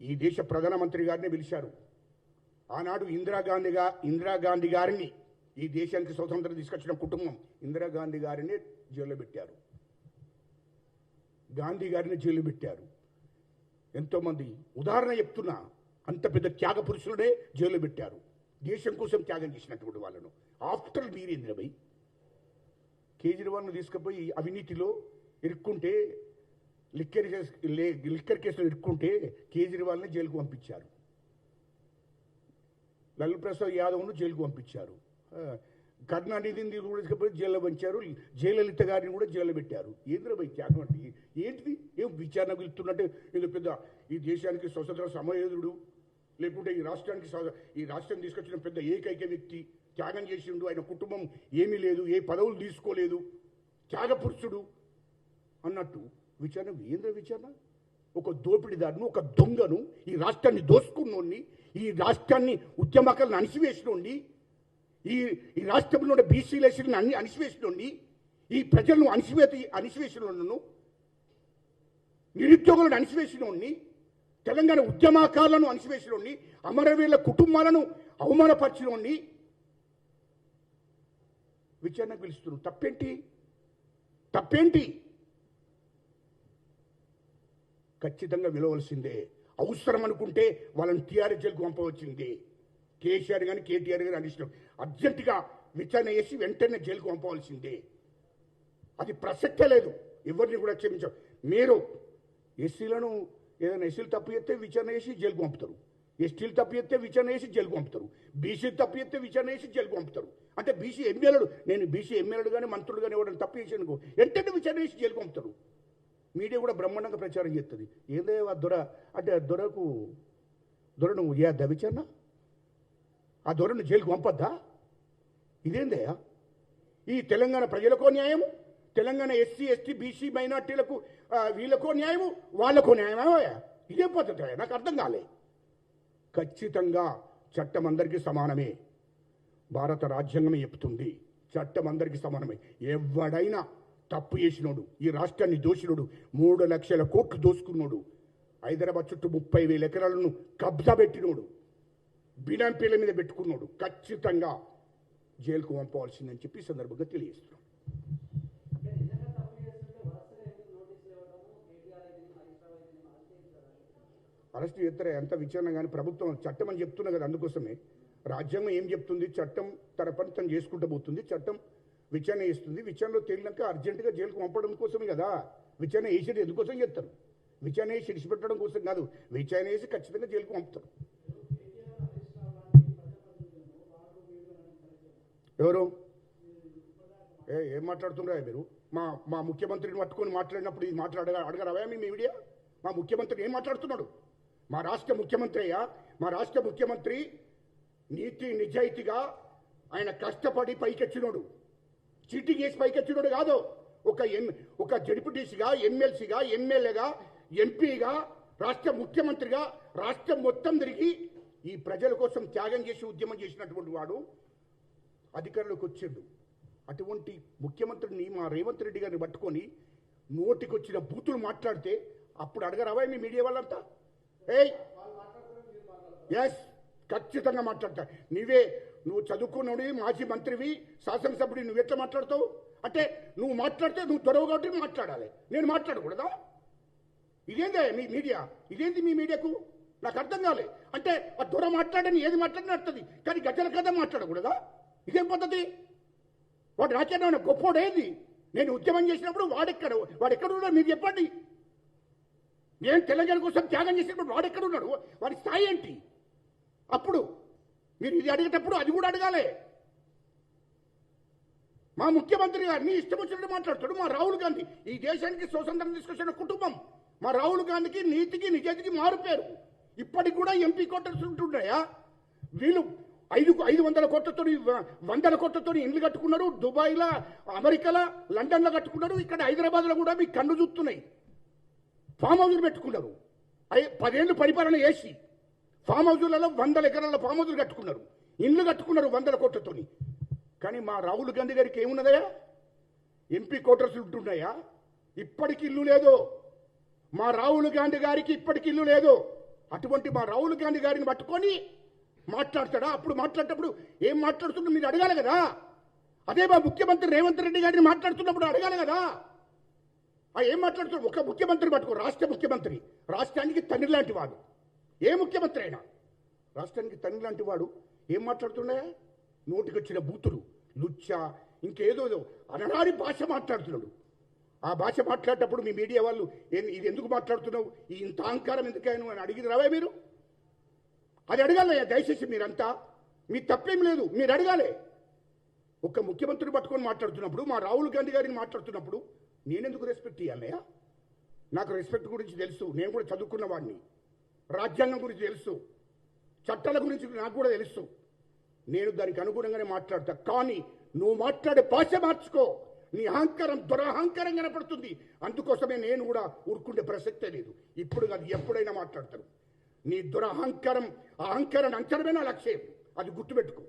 ఈ దేశ ప్రధానమంత్రి గారిని పిలిచారు. ఆనాడు ఇందిరాగాంధీగా ఇందిరాగాంధీ గారిని ఈ దేశానికి స్వతంత్రం తీసుకొచ్చిన కుటుంబం ఇందిరాగాంధీ గారిని జైల్లో పెట్టారు. గాంధీ గారిని జైలు పెట్టారు. ఎంతోమంది ఉదాహరణ చెప్తున్నా అంత పెద్ద త్యాగ పురుషులనే జైలు పెట్టారు. దేశం కోసం త్యాగం చేసినటువంటి వాళ్ళను. ఆఫ్టర్ వీరేంద్ర భాయ్ కేజ్రీవాల్ను తీసుకుపోయి అవినీతిలో ఇరుక్కుంటే లిక్కర్ కేసు- లిక్కర్ కేసులో ఇరుక్కుంటే కేజ్రీవాల్ని జైలుకు పంపించారు. లల్లు ప్రసాద్ యాదవ్ను జైలుకు పంపించారు. కరుణానిధిని కూడా తీసుకుపోయి జైల్లో పంచారు. జయలలిత గారిని కూడా జైల్లో పెట్టారు. ఏంద్రబాయి త్యాగం అంటే? ఏంటిది? ఏం విచారణ వెళ్తున్నట్టే ఇది పెద్ద ఈ దేశానికి స్వతంత్ర సమయోధుడు లేకుంటే ఈ రాష్ట్రానికి ఈ రాష్ట్రం తీసుకొచ్చిన పెద్ద ఏకైక వ్యక్తి త్యాగం చేసిండు. ఆయన కుటుంబం ఏమీ లేదు ఏ పదవులు తీసుకోలేదు. త్యాగపురుషుడు అన్నట్టు. విచారణ ఏంద్ర విచారణ? ఒక దోపిడిదారును ఒక దొంగను ఈ రాష్ట్రాన్ని దోసుకున్నోడిని ఈ రాష్ట్రాన్ని ఉద్యమకాలను అణిసివేసినోండి ఈ ఈ రాష్ట్రంలో ఉన్న బీసీలేసిన అన్ని అణిసివేసినోండి ఈ ప్రజలను అణిసివేత అణిసివేసినోళ్ళను నిరుద్యోగులను అణిసివేసినోడిని తెలంగాణ ఉద్యమకాలను అణిసివేసినోడిని అమరవీరుల కుటుంబాలను అవమానపరిచినోడిని విచారణ పిలుస్తున్నారు. తప్పేంటి? తప్పేంటి? ఖచ్చితంగా విలవలసిందే అవసరం అనుకుంటే వాళ్ళని టీఆర్ఎస్ జైలుకు పంపవలసిందే. కేసీఆర్ కానీ కేటీఆర్ కానీ అనిష్టం అర్జెంటుగా విచారణ చేసి వెంటనే జైలుకు పంపవలసిందే. అది ప్రసక్తే లేదు. ఎవరిని కూడా క్షమించాం మీరు ఎస్సీలను ఏదైనా ఎస్సీలు తప్పు చేస్తే విచారణ చేసి జైలుకు పంపుతారు. ఎస్టీలు తప్పు చేస్తే విచారణ చేసి జైలుకు పంపుతారు. బీసీలు తప్పు చేస్తే విచారణ చేసి జైలుకు పంపుతారు. అంటే బీసీ ఎమ్మెల్యేలు నేను బీసీ ఎమ్మెల్యేలు కానీ మంత్రులు కానీ ఎవరైనా తప్పు చేసానుకో వెంటనే విచారణ చేసి జైలుకు పంపుతారు. మీడియా కూడా బ్రహ్మాండంగా ప్రచారం చేస్తుంది. ఏదే ఆ దొర అంటే ఆ దొరకు దొర నువ్వు ఏ విచారణ ఆ దొరను జైలుకు పంపద్దా? ఇదేందయ్యా ఈ తెలంగాణ ప్రజలకో న్యాయము? తెలంగాణ ఎస్సీ ఎస్టీ బీసీ మైనార్టీలకు వీళ్ళకో న్యాయము? వాళ్ళకో న్యాయమా ఇదే పద్ధతి నాకు అర్థం కాలే. ఖచ్చితంగా చట్టం అందరికీ సమానమే. భారత రాజ్యాంగమే చెప్తుంది. చట్టం అందరికీ సమానమే. ఎవడైనా తప్పు చేసినోడు ఈ రాష్ట్రాన్ని దోషినోడు మూడు లక్షల కోట్లు దోసుకున్నాడు హైదరాబాద్ చుట్టూ ముప్పై వేల ఎకరాలను కబ్జా పెట్టినోడు బినాంపీల మీద పెట్టుకున్నాడు ఖచ్చితంగా జైలుకు పంపవలసిందని చెప్పి సందర్భంగా తెలియజేస్తున్నాం. అరెస్ట్ చేస్తారా? ఎంత విచారణ కానీ ప్రభుత్వం చట్టం అని చెప్తున్నా కదా అందుకోసమే. రాజ్యాంగం ఏం చెప్తుంది? చట్టం తన పని తను చేసుకుంటూ పోతుంది. చట్టం విచారణ చేస్తుంది. విచారణలో తేలినాక అర్జెంటుగా జైలుకు పంపడం కోసమే కదా. విచారణ వేసేది ఎందుకోసం చేస్తారు? విచారణ వేసి విడిచిపెట్టడం కోసం కాదు. విచారణ వేసి ఖచ్చితంగా జైలుకు పంపుతారు. ఎవరు? ఏ ఏం మాట్లాడుతున్నారా మీరు? మా మా ముఖ్యమంత్రిని పట్టుకొని మాట్లాడినప్పుడు ఇది మాట్లాడగా అడగరావా మీ మీడియా? మా ముఖ్యమంత్రి ఏం మాట్లాడుతున్నాడు? మా రాష్ట్ర ముఖ్యమంత్రి అయ్యా. మా రాష్ట్ర ముఖ్యమంత్రి నీతి నిజాయితీగా ఆయన కష్టపడి పైకెచ్చినోడు. చీటింగ్ చేసి పైకెచ్చినోడు కాదు. ఒక ఎం ఒక జడిపిటీసీగా ఎమ్మెల్సీగా ఎమ్మెల్యేగా ఎంపీగా రాష్ట్ర ముఖ్యమంత్రిగా రాష్ట్రం మొత్తం తిరిగి ఈ ప్రజల కోసం త్యాగం చేసి ఉద్యమం చేసినటువంటి వాడు అధికారంలోకి వచ్చిండు. అటువంటి ముఖ్యమంత్రిని మా రేవంత్ రెడ్డి గారిని పట్టుకొని నోటికి వచ్చిన బూతులు మాట్లాడితే అప్పుడు అడగరావా మీ మీడియా వాళ్ళంతా? ఏయ్! ఎస్ ఖచ్చితంగా మాట్లాడతా. నీవే నువ్వు చదువుకున్నవి మాజీ మంత్రివి శాసనసభ్యుడి నువ్వు ఎట్లా మాట్లాడతావు? అంటే నువ్వు మాట్లాడితే నువ్వు దొరవ కాబట్టి మాట్లాడాలి. నేను మాట్లాడకూడదా? ఇదేందే మీ మీడియా? ఇదేంది మీ మీడియాకు? నాకు అర్థం కాలే. అంటే ఆ దొర మాట్లాడని ఏది మాట్లాడినా వస్తుంది కానీ గజల కథ మాట్లాడకూడదా? ఇదేం పద్ధతి? వాడు రాజ్యాంగం గొప్పోడు ఏది? నేను ఉద్యమం చేసినప్పుడు వాడెక్కడ వాడెక్కడ ఉన్నాడు? మీరు చెప్పండి. నేను తెలంగాణ కోసం త్యాగం చేసినప్పుడు వాడెక్కడ ఉన్నాడు? వాడి స్థాయి ఏంటి? అప్పుడు మీరు ఇది అడిగేటప్పుడు అది కూడా అడగాలి. మా ముఖ్యమంత్రి గారిని ఇష్టం వచ్చినట్టు మాట్లాడతాడు. మా రాహుల్ గాంధీ ఈ దేశానికి స్వతంత్రం తీసుకొచ్చిన కుటుంబం. మా రాహుల్ గాంధీకి నీతికి నిజాతికి మారుపేరు ఇప్పటికి కూడా ఎంపీ కోటర్స్ ఉంటున్నాయా? వీళ్ళు ఐదు ఐదు వందల కోట్లతో వందల కోట్లతో ఇండ్లు కట్టుకున్నారు. దుబాయ్లో అమెరికాలో లండన్లో కట్టుకున్నారు. ఇక్కడ హైదరాబాద్లో కూడా మీ కన్ను చూస్తున్నాయి. ఫామ్ హౌస్లు పెట్టుకున్నారు. పదేళ్ళు పరిపాలన చేసి. ఫామ్ హౌజులలో వందల ఎకరాల ఫామ్ హౌజులు కట్టుకున్నారు. ఇండ్లు కట్టుకున్నారు వందల కోట్లతోని. కానీ మా రాహుల్ గాంధీ గారికి ఏమున్నదయా ఎంపీ కోటర్స్ ఉంటున్నాయా? ఇప్పటికి ఇల్లు లేదు. మా రాహుల్ గాంధీ గారికి ఇప్పటికి ఇల్లు లేదు. అటువంటి మా రాహుల్ గాంధీ గారిని పట్టుకొని మాట్లాడతాడా? అప్పుడు మాట్లాడేటప్పుడు ఏం మాట్లాడుతున్నా మీరు అడగాలి కదా. అదే మా ముఖ్యమంత్రి రేవంత్ రెడ్డి గారిని మాట్లాడుతున్నప్పుడు అడగాలి కదా. ఆ ఏం మాట్లాడుతున్నాడు ఒక ముఖ్యమంత్రి పట్టుకో రాష్ట్ర ముఖ్యమంత్రి. రాష్ట్రానికి తండ్రి లాంటి వాడు. ఏ ముఖ్యమంత్రి అయినా రాష్ట్రానికి తండ్రి లాంటి వాడు ఏం మాట్లాడుతున్నాయా? నోటికొచ్చిన బూతులు లుచ్చ ఇంకేదో ఏదో భాష మాట్లాడుతున్నాడు. ఆ భాష మాట్లాడేటప్పుడు మీ మీడియా వాళ్ళు ఇది ఎందుకు మాట్లాడుతున్నావు? ఈ ఇంత అహంకారం ఎందుకైనా అని అడిగింది రావే మీరు? అది అడగాలయ్యా దయచేసి మీరంతా. మీ తప్పేం లేదు మీరు అడగాలి. ఒక ముఖ్యమంత్రిని పట్టుకొని మాట్లాడుతున్నప్పుడు మా రాహుల్ గాంధీ గారిని మాట్లాడుతున్నప్పుడు నేనెందుకు రెస్పెక్ట్ ఇవ్వాలయ్యా నాకు రెస్పెక్ట్ గురించి తెలుసు నేను కూడా చదువుకున్న వాడిని. రాజ్యాంగం గురించి తెలుసు. చట్టాల గురించి నాకు కూడా తెలుసు. నేను దానికి అనుగుణంగానే మాట్లాడతా. కానీ నువ్వు మాట్లాడే భాష మార్చుకో. నీ అహంకారం దురహంకారం కనపడుతుంది. అందుకోసమే నేను కూడా ఊరుకుండే ప్రసక్తే లేదు. ఇప్పుడు కాదు ఎప్పుడైనా మాట్లాడతారు. నీ దురహంకారం ఆ అహంకారాన్ని అంచడమే నా లక్ష్యం. అది గుర్తుపెట్టుకో.